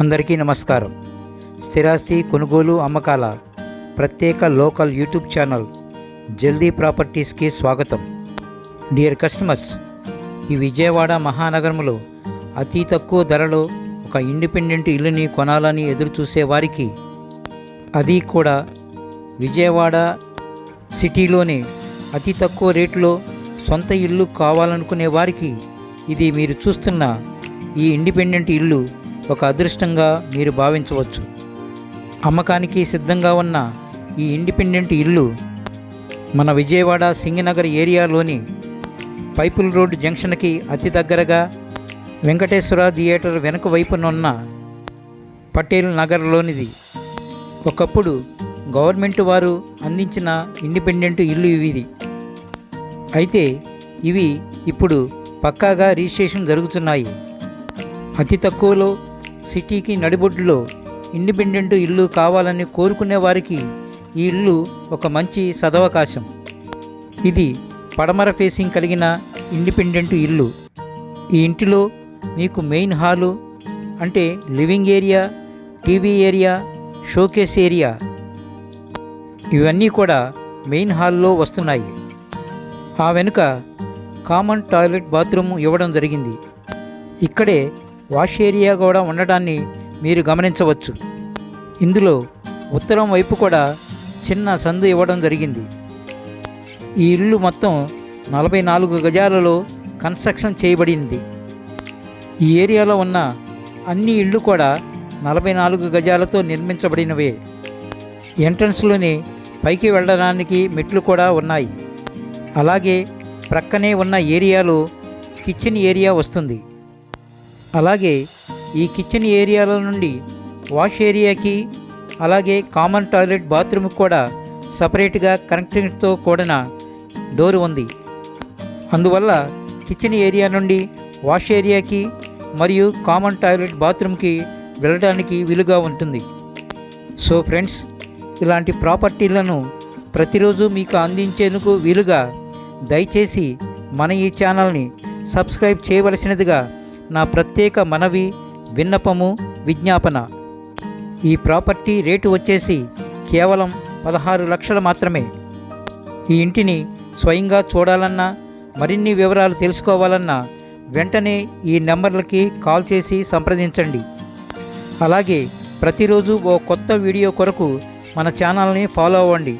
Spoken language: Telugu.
అందరికీ నమస్కారం. స్థిరాస్తి కొనుగోలు అమ్మకాల ప్రత్యేక లోకల్ యూట్యూబ్ ఛానల్ జల్దీ ప్రాపర్టీస్కి స్వాగతం. డియర్ కస్టమర్స్ ఈ విజయవాడ మహానగరంలో అతి తక్కువ ధరలో ఒక ఇండిపెండెంట్ ఇల్లుని కొనాలని ఎదురు చూసే వారికి అది కూడా విజయవాడ సిటీలోనే అతి తక్కువ రేటులో సొంత ఇల్లు కావాలనుకునే వారికి ఇది మీరు చూస్తున్న ఈ ఇండిపెండెంట్ ఇల్లు ఒక అదృష్టంగా మీరు భావించవచ్చు. అమ్మకానికి సిద్ధంగా ఉన్న ఈ ఇండిపెండెంట్ ఇల్లు మన విజయవాడ సింగనగర్ ఏరియాలోని పైపుల్ రోడ్ జంక్షన్కి అతి దగ్గరగా వెంకటేశ్వర థియేటర్ వెనుక వైపునున్న పటేల్ నగర్లోనిది. ఒకప్పుడు గవర్నమెంట్ వారు అందించిన ఇండిపెండెంట్ ఇల్లు ఇవి అయితే ఇవి ఇప్పుడు పక్కాగా రిజిస్ట్రేషన్ జరుగుతున్నాయి. అతి తక్కువలో సిటీకి నడిబొడ్డులో ఇండిపెండెంట్ ఇల్లు కావాలని కోరుకునే వారికి ఈ ఇల్లు ఒక మంచి సదవకాశం. ఇది పడమర ఫేసింగ్ కలిగిన ఇండిపెండెంట్ ఇల్లు. ఈ ఇంటిలో మీకు మెయిన్ హాలు అంటే living area TV area showcase area ఇవన్నీ కూడా మెయిన్ హాల్లో వస్తున్నాయి. ఆ వెనుక కామన్ టాయిలెట్ బాత్రూమ్ ఇవ్వడం జరిగింది. ఇక్కడే వాష్ ఏరియా కూడా ఉండడాన్ని మీరు గమనించవచ్చు. ఇందులో ఉత్తరం వైపు కూడా చిన్న సందు ఇవ్వడం జరిగింది. ఈ ఇల్లు మొత్తం నలభై నాలుగు గజాలలో కన్స్ట్రక్షన్ చేయబడింది. ఈ ఏరియాలో ఉన్న అన్ని ఇళ్ళు కూడా నలభై నాలుగు గజాలతో నిర్మించబడినవే. ఎంట్రన్స్లోని పైకి వెళ్ళడానికి మెట్లు కూడా ఉన్నాయి. అలాగే ప్రక్కనే ఉన్న ఏరియాలో కిచెన్ ఏరియా వస్తుంది. అలాగే ఈ కిచెన్ ఏరియాల నుండి వాష్ ఏరియాకి అలాగే కామన్ టాయిలెట్ బాత్రూమ్కి కూడా సపరేట్గా కనెక్టింగ్తో కూడిన డోర్ ఉంది. అందువల్ల కిచెన్ ఏరియా నుండి వాష్ ఏరియాకి మరియు కామన్ టాయిలెట్ బాత్రూమ్కి వెళ్ళడానికి వీలుగా ఉంటుంది. సో ఫ్రెండ్స్ ఇలాంటి ప్రాపర్టీలను ప్రతిరోజు మీకు అందించేందుకు వీలుగా దయచేసి మన ఈ ఛానల్ని సబ్స్క్రైబ్ చేయవలసినదిగా నా ప్రత్యేక మనవి విన్నపము విజ్ఞాపన. ఈ ప్రాపర్టీ రేటు వచ్చేసి కేవలం పదహారు లక్షలు మాత్రమే. ఈ ఇంటిని స్వయంగా చూడాలన్నా మరిన్ని వివరాలు తెలుసుకోవాలన్నా వెంటనే ఈ నెంబర్లకి కాల్ చేసి సంప్రదించండి. అలాగే ప్రతిరోజు ఓ కొత్త వీడియో కొరకు మన ఛానల్ని ఫాలో అవ్వండి.